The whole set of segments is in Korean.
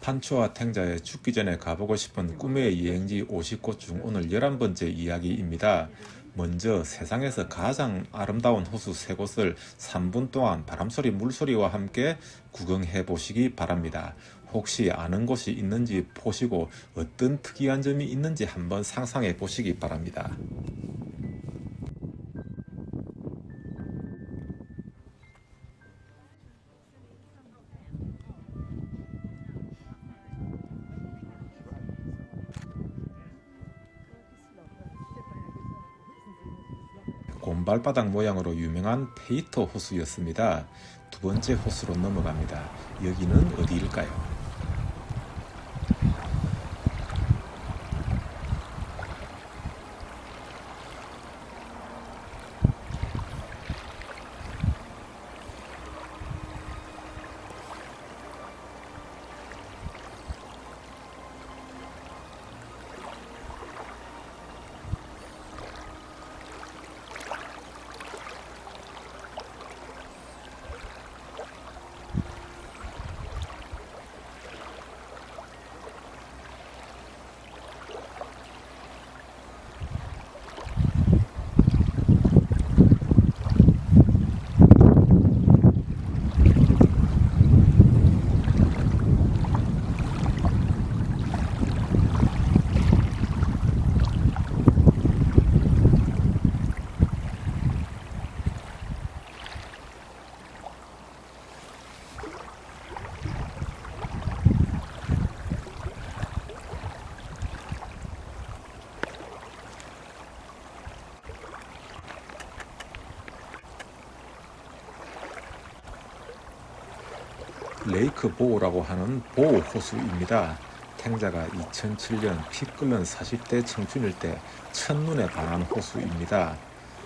판초와 탱자에 죽기 전에 가보고 싶은 꿈의 여행지 50곳 중 오늘 11번째 이야기입니다. 먼저 세상에서 가장 아름다운 호수 세 곳을 3분 동안 바람소리 물소리와 함께 구경해 보시기 바랍니다. 혹시 아는 곳이 있는지 보시고 어떤 특이한 점이 있는지 한번 상상해 보시기 바랍니다. 곰발바닥 모양으로 유명한 페이터 호수였습니다. 두 번째 호수로 넘어갑니다. 여기는 어디일까요? 레이크 보우라고 하는 보우 호수입니다. 탱자가 2007년 피 끓는 40대 청춘일 때 첫눈에 반한 호수입니다.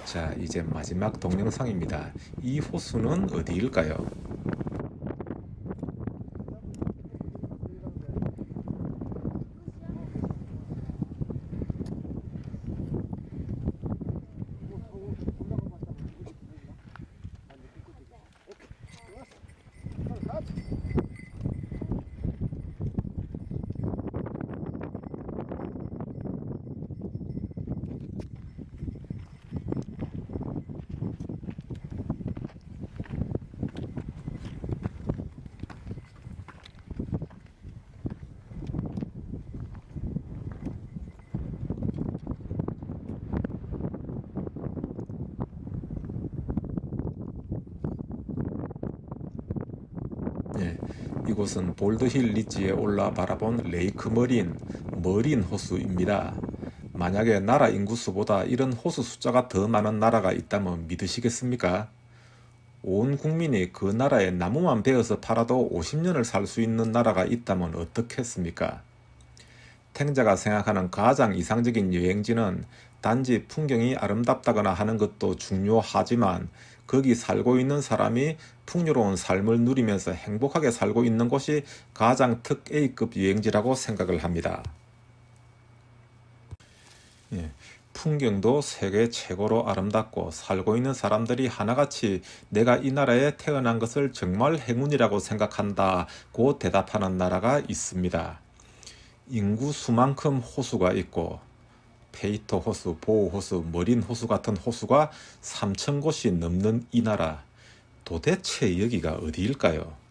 자, 이제 마지막 동영상입니다. 이 호수는 어디일까요? 예, 이곳은 볼드힐 리지에 올라 바라본 레이크 머린, 머린 호수입니다. 만약에 나라 인구수보다 이런 호수 숫자가 더 많은 나라가 있다면 믿으시겠습니까? 온 국민이 그 나라에 나무만 베어서 팔아도 50년을 살 수 있는 나라가 있다면 어떻겠습니까? 탱자가 생각하는 가장 이상적인 여행지는 단지 풍경이 아름답다거나 하는 것도 중요하지만 거기 살고 있는 사람이 풍요로운 삶을 누리면서 행복하게 살고 있는 곳이 가장 특 A급 여행지라고 생각을 합니다. 예, 풍경도 세계 최고로 아름답고 살고 있는 사람들이 하나같이 내가 이 나라에 태어난 것을 정말 행운이라고 생각한다고 대답하는 나라가 있습니다. 인구 수만큼 호수가 있고 페이터 호수, 보호 호수, 머린 호수 같은 호수가 3천 곳이 넘는 이 나라. 도대체 여기가 어디일까요?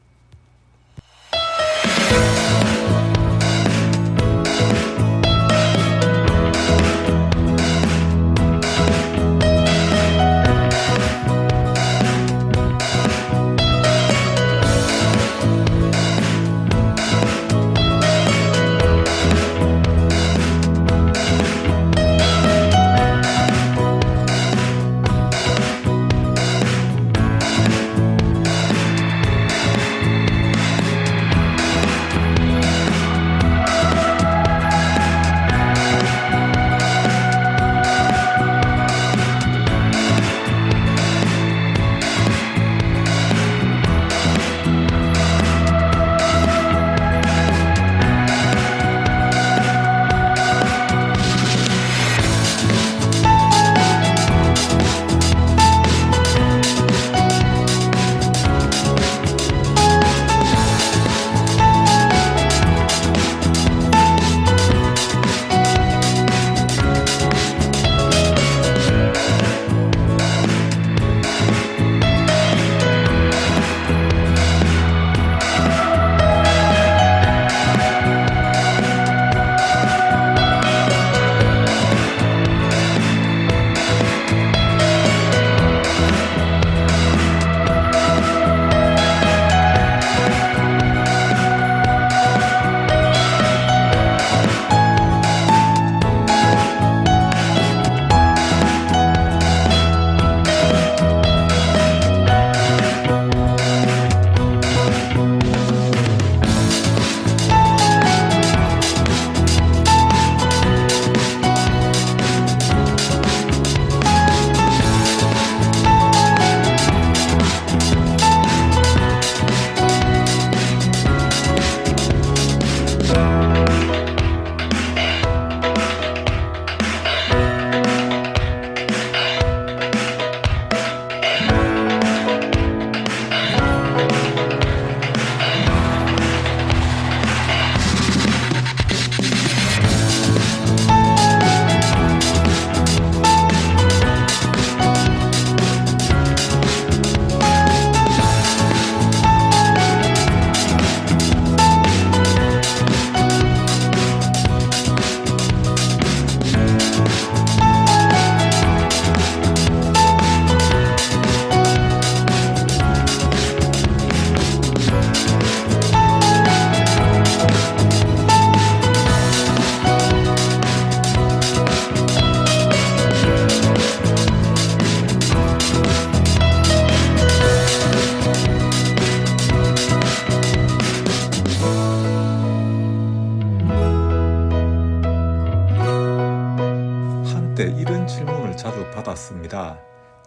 이런 질문을 자주 받았습니다.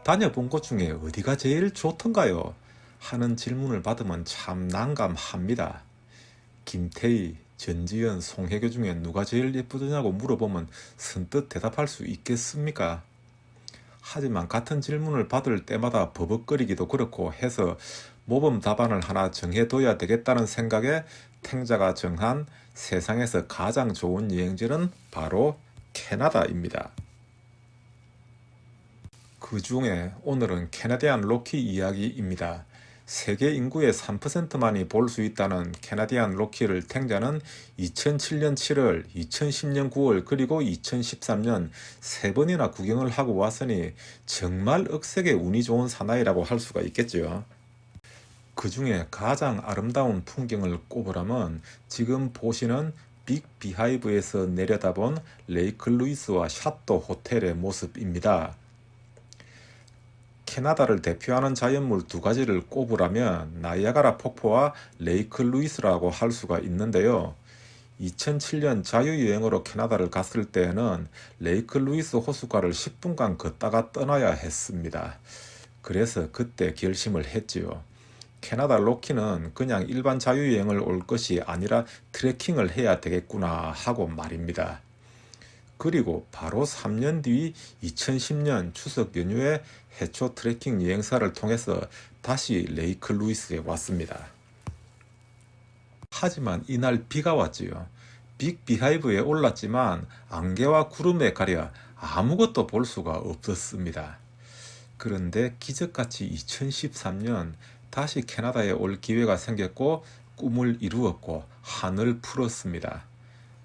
다녀본 곳 중에 어디가 제일 좋던가요? 하는 질문을 받으면 참 난감합니다. 김태희, 전지현, 송혜교 중에 누가 제일 예쁘더냐고 물어보면 선뜻 대답할 수 있겠습니까? 하지만 같은 질문을 받을 때마다 버벅거리기도 그렇고 해서 모범 답안을 하나 정해둬야 되겠다는 생각에 탱자가 정한 세상에서 가장 좋은 여행지는 바로 캐나다입니다. 그 중에 오늘은 캐나디안 로키 이야기입니다. 세계 인구의 3%만이 볼 수 있다는 캐나디안 로키를 탱자는 2007년 7월, 2010년 9월, 그리고 2013년 세 번이나 구경을 하고 왔으니 정말 억세게 운이 좋은 사나이라고 할 수가 있겠죠. 그 중에 가장 아름다운 풍경을 꼽으라면 지금 보시는 빅 비하이브에서 내려다본 레이크 루이스와 샤또 호텔의 모습입니다. 캐나다를 대표하는 자연물 두 가지를 꼽으라면 나이아가라 폭포와 레이크 루이스라고 할 수가 있는데요. 2007년 자유여행으로 캐나다를 갔을 때에는 레이크 루이스 호수가를 10분간 걷다가 떠나야 했습니다. 그래서 그때 결심을 했지요. 캐나다 로키는 그냥 일반 자유여행을 올 것이 아니라 트레킹을 해야 되겠구나 하고 말입니다. 그리고 바로 3년 뒤 2010년 추석 연휴에 해초 트레킹 여행사를 통해서 다시 레이크 루이스에 왔습니다. 하지만 이날 비가 왔지요. 빅 비하이브에 올랐지만 안개와 구름에 가려 아무것도 볼 수가 없었습니다. 그런데 기적같이 2013년 다시 캐나다에 올 기회가 생겼고 꿈을 이루었고 하늘 풀었습니다.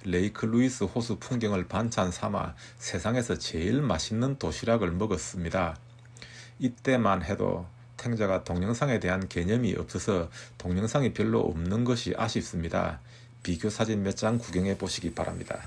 레이크 루이스 호수 풍경을 반찬 삼아 세상에서 제일 맛있는 도시락을 먹었습니다. 이때만 해도 탱자가 동영상에 대한 개념이 없어서 동영상이 별로 없는 것이 아쉽습니다. 비교 사진 몇 장 구경해 보시기 바랍니다.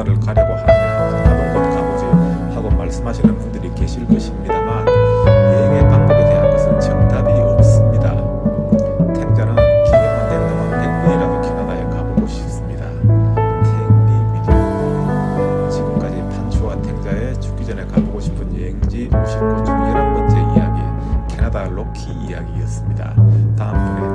또 캐나다를 가려고 하느냐 곳 가보지 하고 말씀하시는 분들이 계실 것입니다만 여행의 방법에 대한 것은 정답이 없습니다. 탱자는 기회만 된다면 100번이라도 캐나다에 가보고 싶습니다. 탱비 미디어 지금까지 판추와 탱자의 죽기 전에 가보고 싶은 여행지 50곳 중 11번째 이야기 캐나다 로키 이야기였습니다. 다음번에